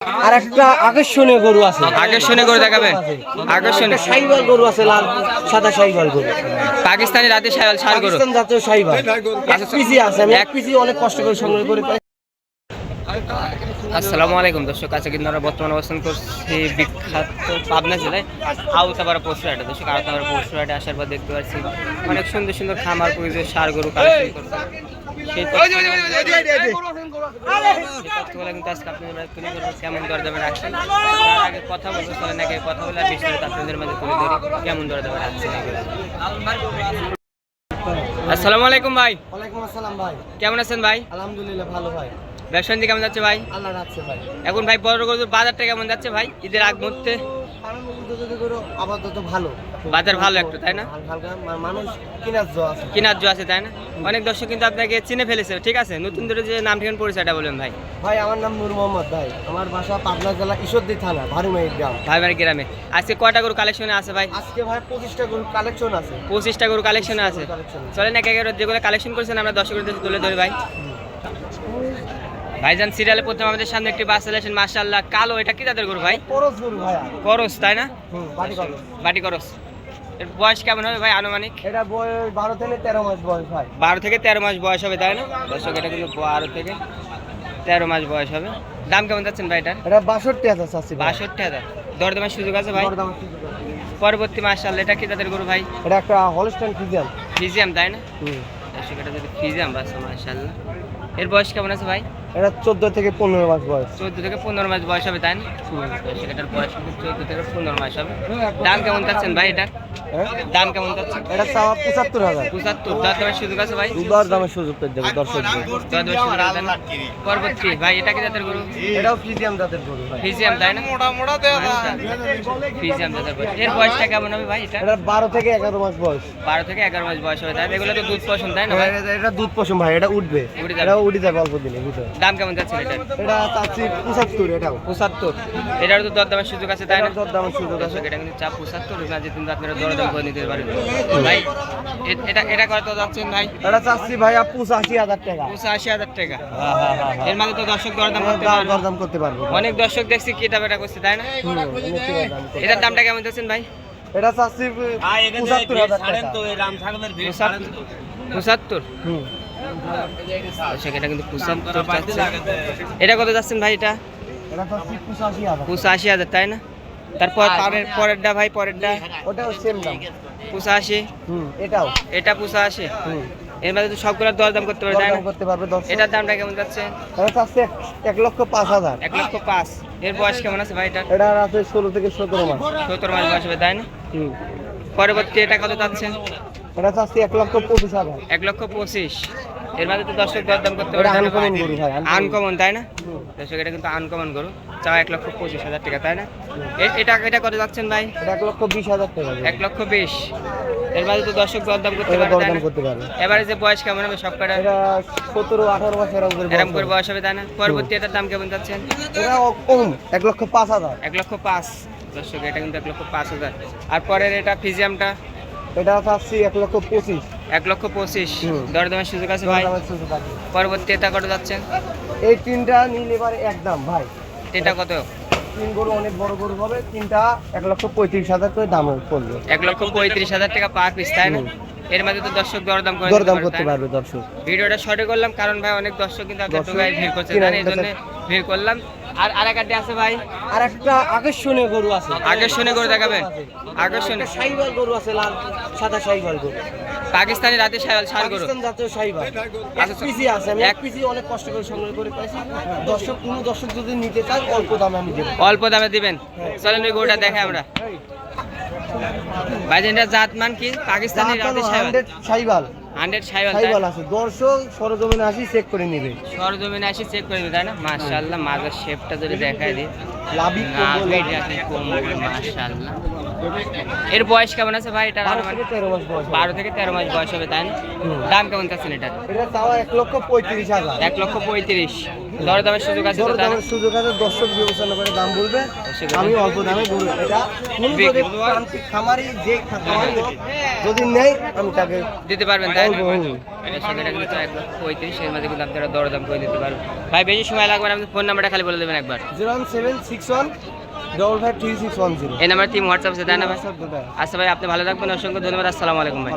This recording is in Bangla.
আর একটা আকর্ষণীয় গরু আছে আকর্ষণীয় গরু দেখাবেন আকর্ষণীয় সাইবাল গরু আছে লাল সাদা সাইবাল গরু পাকিস্তানি রাতে শাল গরু পাকিস্তান জাতীয় সাইবাল এক পিসি আছে আমি এক পিসি অনেক কষ্ট করে সংগ্রহ করে পাই আসসালামু আলাইকুম দর্শক আজকে কিন্তু আমরা বর্তমানে অবস্থান করছি বিখ্যাত পাবনা জেলায় আউতাপাড়া পশুহাটে দর্শক আউতাপাড়া পশুহাটে আসার পর দেখতে পাচ্ছি অনেক সুন্দর সুন্দর খামার পরিচয় সার গরু কালেকশন করছে সেই সেই কিন্তু আজকে আপনাদের তুলে ধরবো কেমন দর দামে রাখছেন তার আগে কথা বলব চলেন আগে কথা বলে বিস্তারিত আপনাদের মাঝে তুলে ধরি কেমন দর দামে রাখছেন আসসালামু আলাইকুম ভাই। ওয়ালাইকুম আসসালাম ভাই। কেমন আছেন ভাই? আলহামদুলিল্লাহ ভালো ভাই। ব্যবসা কেমন যাচ্ছে ভাই? আল্লাহ রাখছে ভাই। এখন ভাই বড় বাজারটা কেমন যাচ্ছে ভাই? ঈদের আগ মুহূর্তে? আপাতত ভালো। বাজার ভালো একটু তাই না? মানুষ কিনার জো আছে। কিনার জো আছে তাই না? অনেক দর্শক কিন্তু আপনাকে চিনে ফেলেছে ঠিক আছে? নতুন ধরে যে নাম ঠিকানা পরিচয়টা বলবেন ভাই। ভাই আমার নাম নূর মোহাম্মদ ভাই। আমার বাসা পাবনা জেলা ঈশ্বরদী থানা ভারুমাইর গ্রাম। গ্রামে। আজকে কয়টা গরু কালেকশনে আছে ভাই? আজকে ভাই পঁচিশটা গরু কালেকশন আছে। পঁচিশটা গরু কালেকশনে আছে। চলেন এক এগারো যেগুলো কালেকশন করেছেন আমরা দর্শকের কাছে তুলে ধরি ভাই। ভাইজান সিরিয়ালে প্রথম আমাদের সামনে একটি বাস চালিয়েছেন মাশাআল্লাহ। কালো এটা কি তাদের গরু ভাই? গরু করস তাই না? বাটি করস। এর বয়স কেমন হবে ভাই আনুমানিক? এটা বয়স বারো থেকে তেরো মাস বয়স ভাই। বারো থেকে তেরো মাস বয়স হবে তাই না? দর্শক এটা কিন্তু বারো থেকে তেরো মাস বয়স হবে। দাম কেমন যাচ্ছেন ভাই এটা বাষট্টি হাজার চাচ্ছি ভাই। বাষট্টি হাজার। দরদামের সুযোগ আছে ভাই। পরবর্তী মাস আল্লাহ এটা কি তাদের গরু ভাই? এটা একটা হলস্টাইন ফিজিয়াম। তাই না? হুম। দর্শক এটা যদি ফিজিয়াম বাস মাশাল্লাহ এর বয়স কেমন আছে ভাই? এটা চোদ্দ থেকে পনেরো মাস বয়স। চোদ্দ থেকে পনেরো মাস বয়স হবে তাই এটার বয়স চোদ্দ থেকে পনেরো মাস হবে। দাম কেমন চাচ্ছেন ভাই এটার হ্যাঁ? দাম কেমন চাচ্ছেন? এটা চাওয়া পঁচাত্তর হাজার। পঁচাত্তর। দরদামের সুযোগ আছে ভাই? দর দামের সুযোগ দেবো দর্শক? পরবর্তী ভাই এটা কি তাদের গরু? এটাও ফিজিয়াম জাতের গরু ফিজিয়াম তাই না? ফিজিয়াম তাদের বয়স এর বয়সটা কেমন হবে ভাই এটা? এটা বারো থেকে এগারো মাস বয়স। বারো থেকে এগারো মাস বয়স হবে তাই না? এগুলো তো দুধ পছন্দ তাই না ভাই? এটা- এটা দুধ পশম ভাই। এটা উঠবে। উঠে যাবে। উঠে যাবে অল্প দিনে ভিতরে। দাম কেমন যাচ্ছে এটা এটা চাচ্ছি পঁচাত্তর এটাও। পঁচাত্তর। এটার তো দরদামের সুযোগ আছে তাই না? এটাও দর দামের সুযোগ আছে। এটা কিন্তু চা পঁচাত্তর না যে কিন্তু আপনারা দরদাম করে নিতে পারেন। ভাই এটা এটা কত যাচ্ছেন ভাই? এটা চাচ্ছি ভাইয়া পঁচাশি হাজার টাকা। পঁচাশি হাজার টাকা। এর মাঝে তো দর্শক দরদাম করতে দর- পারবে দরদাম করতে পারব। অনেক দর্শক দেখছি কি দাম এটা করছে তাই না? এটার দামটা কেমন যাচ্ছেন ভাই? এটা চাচ্ছি পঁচাত্তর হাজার টাকা। পঁচাত্তর। এটা কিন্তু পঁচাত্তর এটা কত যাচ্ছেন ভাই এটা? পঁচাশি হাজার তাই না? তারপর পরের পরেরটা ভাই পরেরটা? ওটাও সেম দাম। পঁচাশি? এটাও। এটা পঁচাশি? হুম। এর সবগুলোর দরদাম করতে পারে তাই না? করতে পারবে এটার দামটা কেমন যাচ্ছে? এটা এক- লক্ষ পাঁচ হাজার। এক লক্ষ পাঁচ। এর বয়স কেমন আছে ভাই এটা এটা আছে ষোলো থেকে সতেরো মাস। সত্তর মাস বয়স হবে তাই না? হুম। পরবর্তী এটা কত যাচ্ছে? এটা এক লক্ষ পঁচিশ হাজার। এক লক্ষ পঁচিশ। এর মাঝে তো দর্শক দরদাম করতে পারে? আনকমন গরু ভাই আনকমন তাই না? দর্শক এটা কিন্তু আনকমন গরু। চাও এক লক্ষ পঁচিশ হাজার টাকা তাই না? এটা এটা কত যাচ্ছেন ভাই? এক লক্ষ বিশ হাজার টাকা এক লক্ষ বিশ। এর মাঝে তো দর্শক দরদাম করতে পারে দরদাম করতে পারবে এবারে যে বয়স কেমন হবে সব কটা এটা সতেরো আঠারো মাস এরকম করে এরকম করে বয়স বয়স হবে তাই না? পরবর্তী এটার দাম কেমন যাচ্ছেন এটা কম এক লক্ষ পাঁচ হাজার। এক লক্ষ পাঁচ। দর্শক এটা কিন্তু এক লক্ষ পাঁচ হাজার। আর পরের এটা ফিজিয়ামটা? এটা চাচ্ছি এক লক্ষ পঁচিশ। এক লক্ষ পঁচিশ। দরদামের সুযোগ আছে ভাই। পরবর্তী এটা কত যাচ্ছেন? এই তিনটা নিলে এবার একদম ভাই। এটা কত? তিন গরু অনেক বড় গরু হবে। তিনটা এক লক্ষ পঁয়ত্রিশ হাজার করে দাম পড়বে। এক লক্ষ পঁয়ত্রিশ হাজার টাকা পার পিস তাই না? এর মাঝে তো দর্শক দরদাম করে দরদাম করতে পারবে দর্শক। ভিডিওটা শর্টে করলাম কারণ ভাই অনেক দর্শক কিন্তু আপনার দোকানে ভিড় করছে জানেন এই জন্য ভিড় করলাম। আর আর একটা আছে ভাই? আর একটা আকর্ষণীয় গরু আছে। আকর্ষণীয় গরু দেখাবেন। আকর্ষণীয়। সাইবাল গরু আছে লাল সাদা সাইবাল গরু। পাকিস্তানি রাতে শাল শাল গরু। জাতীয় সাইবাল এক আচ্ছা, পিসি আছে আমি এক পিসি অনেক কষ্ট করে সংগ্রহ করে পাইছি। দর্শক কোনো দর্শক যদি নিতে চায় অল্প দামে আমি দেবো। অল্প দামে দিবেন? চলেন ওই গরুটা দেখে আমরা। ভাই এটা কি? পাকিস্তানি রাতে শাল হান্ড্রেড হান্ড্রেড সাইবাল আছে। দর্শক সরজমিনে আসি চেক করে নেবে। সরজমিনে আসি চেক করে দিই তাই না? মাশাআল্লাহ মাজার শেপটা যদি দেখায় দিই। লাভি কম্বল মাশাআল্লাহ। এর বয়স কেমন আছে ভাই? এটা বারো থেকে তেরো মাস বয়স হবে। বারো থেকে তেরো মাস বয়স হবে তাই দাম কেমন চাচ্ছেন এটা এক লক্ষ পঁয়ত্রিশ হাজার। এক লক্ষ পঁয়ত্রিশ। দরদামের সুযোগ আছে সুযোগ আছে দর্শক বিবেচনা করে দাম বলবে। আমি অল্প দামে বলব। এটা খামারি যে খামারি যদি নেই আমি তাকে দিতে পারবেন তাই পঁয়ত্রিশ এর কিন্তু আপনারা দরদাম করে দিতে পারবেন। ভাই বেশি সময় লাগবে না আপনি ফোন নাম্বারটা খালি বলে দেবেন একবার। Zero one seven six one double five three six one zero এই নাম্বার টিম হোয়াটসঅ্যাপ আছে তাই না ভাই? আচ্ছা ভাই আপনি ভালো থাকবেন অসংখ্য ধন্যবাদ আসসালামু আলাইকুম ভাই।